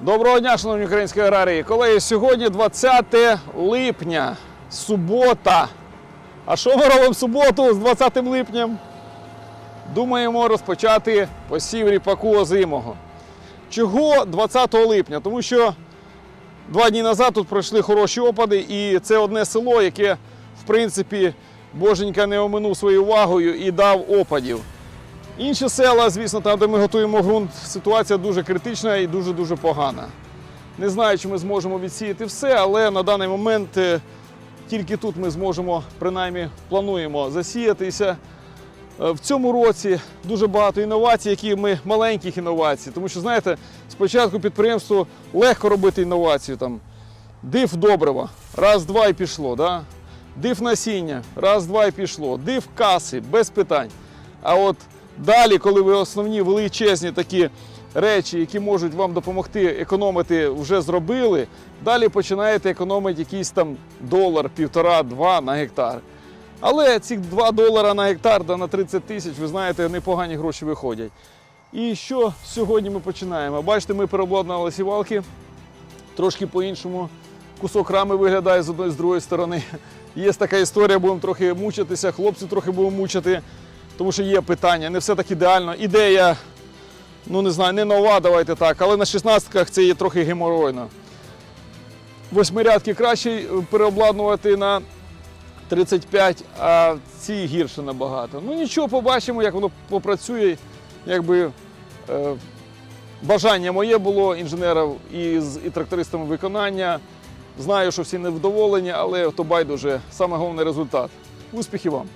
Доброго дня, шановні українські аграрії. Колеги, сьогодні 20 липня, субота. А що ми робимо в суботу з 20 липнем? Думаємо розпочати посів ріпаку озимого. Чого 20 липня? Тому що два дні назад тут пройшли хороші опади, і це одне село, яке, в принципі, боженька не оминув своєю увагою і дав опадів. Інші села, звісно, там, де ми готуємо ґрунт, ситуація дуже критична і дуже-дуже погана. Не знаю, чи ми зможемо відсіяти все, але на даний момент е, тільки тут ми зможемо, принаймні, плануємо засіятися. Е, В цьому році дуже багато інновацій, які ми маленьких інновацій. Тому що, знаєте, спочатку підприємству легко робити інновацію. Там, див добрива, раз, два і пішло. Да? Див насіння, раз, два і пішло. Див каси, без питань. А от далі, коли ви основні величезні такі речі, які можуть вам допомогти економити, вже зробили, далі починаєте економити якийсь там долар, півтора, два на гектар. Але ці 2 долара на гектар да на 30 тисяч, ви знаєте, непогані гроші виходять. І що сьогодні ми починаємо? Бачите, ми переобладнали сівалки трошки по-іншому. Кусок рами виглядає з одної з другої сторони. Є така історія, будемо трохи мучитися, хлопці трохи будемо мучити, тому що є питання. Не все так ідеально. Ідея, ну не знаю, не нова, давайте так, але на 16-ках це є трохи геморойно. Восьмирядки краще е, переобладнувати на 35, а ці гірше набагато. Ну нічого, побачимо, як воно попрацює. Якби е, бажання моє було інженерів і з і трактористами виконання. Знаю, що всі невдоволені, але то байдуже. Саме головний результат. Успіхів вам!